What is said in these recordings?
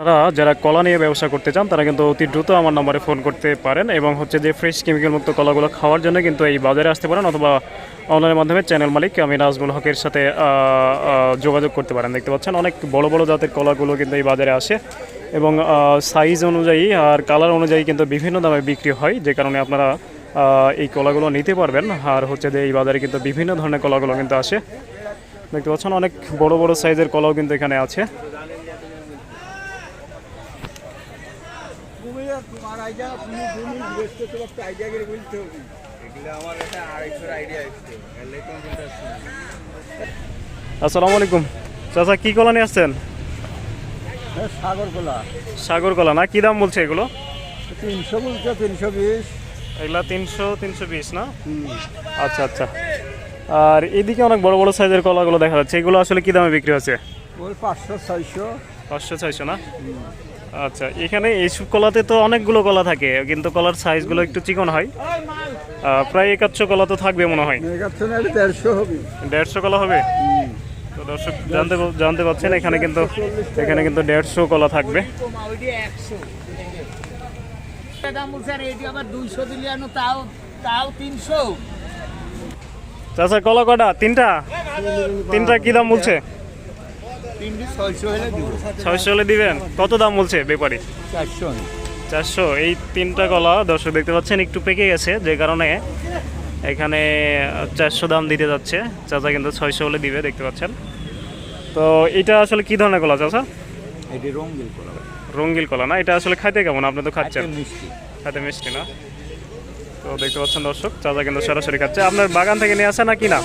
আপনারা যারা কলা নিয়ে ব্যবসা করতে চান, তারা কিন্তু অতি দ্রুত আমার নম্বরে ফোন করতে পারেন এবং হচ্ছে যে ফ্রেশ কেমিক্যাল মুক্ত কলাগুলো খাওয়ার জন্য কিন্তু এই বাজারে আসতে পারেন অথবা অনলাইনের মাধ্যমে চ্যানেল মালিক আমি নাজমুল হকের সাথে যোগাযোগ করতে পারেন। দেখতে পাচ্ছেন অনেক বড় বড় জাতের কলাগুলো কিন্তু এই বাজারে আসে এবং সাইজ অনুযায়ী আর কালার অনুযায়ী কিন্তু বিভিন্ন দামে বিক্রি হয়, যে কারণে আপনারা এই কলাগুলো নিতে পারবেন। আর হচ্ছে যে এই বাজারে কিন্তু বিভিন্ন ধরনের কলাগুলো কিন্তু আসে। দেখতে পাচ্ছেন অনেক বড় বড় সাইজের কলাও কিন্তু এখানে আছে। তোমার আইডিয়া তুমি তুমি আইডিয়া করে বলতে হবে। এগুলো আমার একটা আড়াইশোর আইডিয়া এসছে এলে তো চিন্তা আসসালামু আলাইকুম। চাচা কি কলা নিয়ে আসছেন? সাগর কলা। না? কি দাম বলছে এগুলো? তিনশো বলছে তিনশো বিশ। এগুলা তিনশো তিনশো বিশ না? আচ্ছা আচ্ছা। আর এদিকে অনেক বড় বড় সাইজের কলাগুলো দেখা যাচ্ছে। এগুলো আসলে কি দামে বিক্রি হচ্ছে? ওই পাঁচশো ছয়শো। পাঁচশো ছয়শো না? আচ্ছা এখানে এইসব কলাতে তো অনেকগুলো কলা থাকে, কিন্তু কলার সাইজগুলো একটু চিকন হয়। প্রায় একাচ্ছ কলা তো থাকবে মনে হয়। দেড়শো দেড়শো কলা হবে? তো দর্শক, জানতে জানতে পারছেন এখানে কিন্তু এখানে কিন্তু দেড়শো কলা থাকবে। চাচা, কলা কটা? তিনটা? তিনটা কি দাম বলছে? ছয়শো হলে দিবেন? কত দাম বলছে ব্যাপারী চারশো। চারশো। এই তিনটা কলা দর্শক দেখতে পাচ্ছেন একটু পেকে গেছে যে কারণে এখানে চারশো দাম দিতে যাচ্ছে। চাচা কিন্তু ছয়শো হলে দিবে দেখতে পাচ্ছেন। তো এটা আসলে কি ধরনের কলা চাচা? এটি রঙ্গিল করা রঙ্গিল কলা না? এটা আসলে খাইতে কেমন? আপনি তো খাচ্ছেন। খাইতে মিষ্টি না? তো দেখতে পাচ্ছেন দর্শক চাচা কিন্তু সরাসরি খাচ্ছে। আপনার বাগান থেকে নিয়ে আসে না কি না?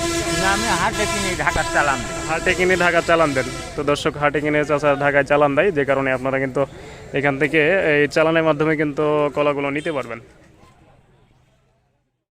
আমি হাটে কিনে ঢাকার চালান। হাটে কিনে ঢাকা চালান দেন তো দর্শক, হাটে কিনে চাষা ঢাকায় চালান দেয়, যে কারণে আপনারা কিন্তু এখান থেকে এই চালানের মাধ্যমে কিন্তু কলাগুলো নিতে পারবেন